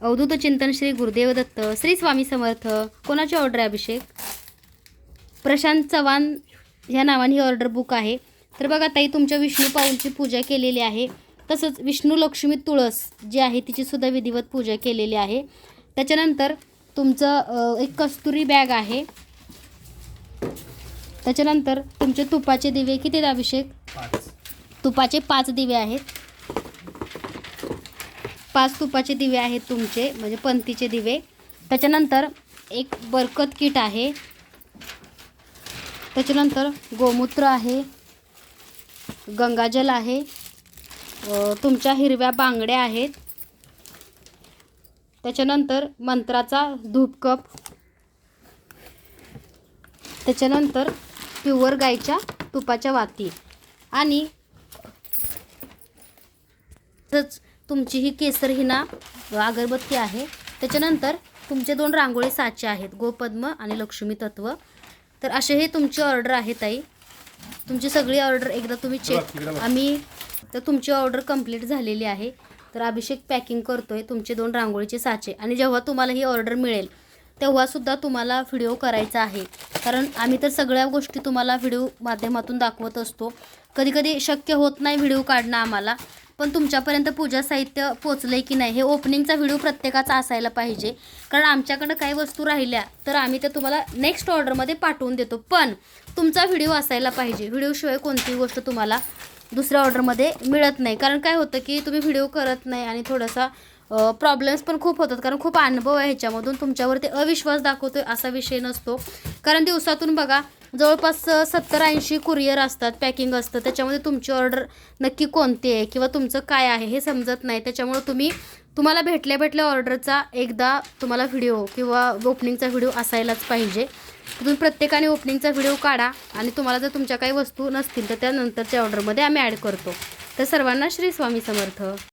अवधूत चिंतन श्री गुरुदेव दत्त श्री स्वामी समर्थ. कोणाची ऑर्डर आहे अभिषेक? प्रशांत चव्हाण ह्या नावाने ही ऑर्डर बुक आहे. तर बघा ताई तुमच्या विष्णू पाऊलची पूजा केलेली आहे. तसंच विष्णू लक्ष्मी तुळस जी आहे तिची सुद्धा विधिवत पूजा केलेली आहे. त्याच्यानंतर तुमचं एक कस्तुरी बॅग आहे. त्याच्यानंतर तुमचे तुपाचे दिवे किती अभिषेक? पाच. तुपाचे पाच दिवे आहेत. पाच तुपाचे दिवे आहेत तुमचे म्हणजे पंतीचे दिवे. त्याच्यानंतर एक बरकत किट आहे. त्याच्यानंतर गोमूत्र आहे. गंगाजल आहे. तुमच्या हिरव्या बांगड्या आहेत. त्याच्यानंतर मंत्राचा धूपकप. त्याच्यानंतर प्युअर गाईच्या तुपाच्या वाती. आणि तसंच तुमची ही केसर हिना अगरबत्ती आहे. त्याच्यानंतर तुमचे दोन रांगोळी साचे आहेत. गोपद्म आणि लक्ष्मी तत्व. तर असे हे तुमची ऑर्डर आहे ताई. तुमची सगळी ऑर्डर एकदा तुम्ही चेक. आम्ही तर तुमची ऑर्डर कंप्लीट झालेली आहे. तर अभिषेक पॅकिंग करतोय तुमचे दोन रांगोळीचे साचे. आणि जेव्हा तुम्हाला ही ऑर्डर मिळेल तेव्हासुद्धा तुम्हाला व्हिडिओ करायचा आहे. कारण आम्ही तर सगळ्या गोष्टी तुम्हाला व्हिडिओ माध्यमातून दाखवत असतो. कधी कधी शक्य होत नाही व्हिडिओ काढणं आम्हाला. पण तुमच्यापर्यंत पूजा साहित्य पोचलं आहे की नाही हे ओपनिंगचा व्हिडिओ प्रत्येकाचा असायला पाहिजे. कारण आमच्याकडं काही वस्तू राहिल्या तर आम्ही त्या तुम्हाला नेक्स्ट ऑर्डरमध्ये पाठवून देतो. पण तुमचा व्हिडिओ असायला पाहिजे. व्हिडिओशिवाय कोणतीही गोष्ट तुम्हाला दुसऱ्या ऑर्डरमध्ये मिळत नाही. कारण काय होतं की तुम्ही व्हिडिओ करत नाही आणि थोडासा प्रॉब्लेम्स पण खूप होतात. कारण खूप अनुभव आहे ह्याच्यामधून. तुमच्यावरती अविश्वास दाखवतोय असा विषय नसतो. कारण दिवसातून बघा जवळपास सत्तर ऐंशी कुरिअर असतात पॅकिंग असतं. त्याच्यामध्ये तुमची ऑर्डर नक्की कोणती आहे किंवा तुमचं काय आहे हे समजत नाही. त्याच्यामुळं तुम्ही तुम्हाला भेटल्या भेटल्या ऑर्डरचा एकदा तुम्हाला व्हिडिओ किंवा ओपनिंगचा व्हिडिओ असायलाच पाहिजे. तुम्ही प्रत्येकाने ओपनिंगचा व्हिडिओ काढा आणि तुम्हाला जर तुमच्या काही वस्तू नसतील तर त्यानंतरच्या ऑर्डरमध्ये आम्ही ॲड करतो. तर सर्वांना श्री स्वामी समर्थ.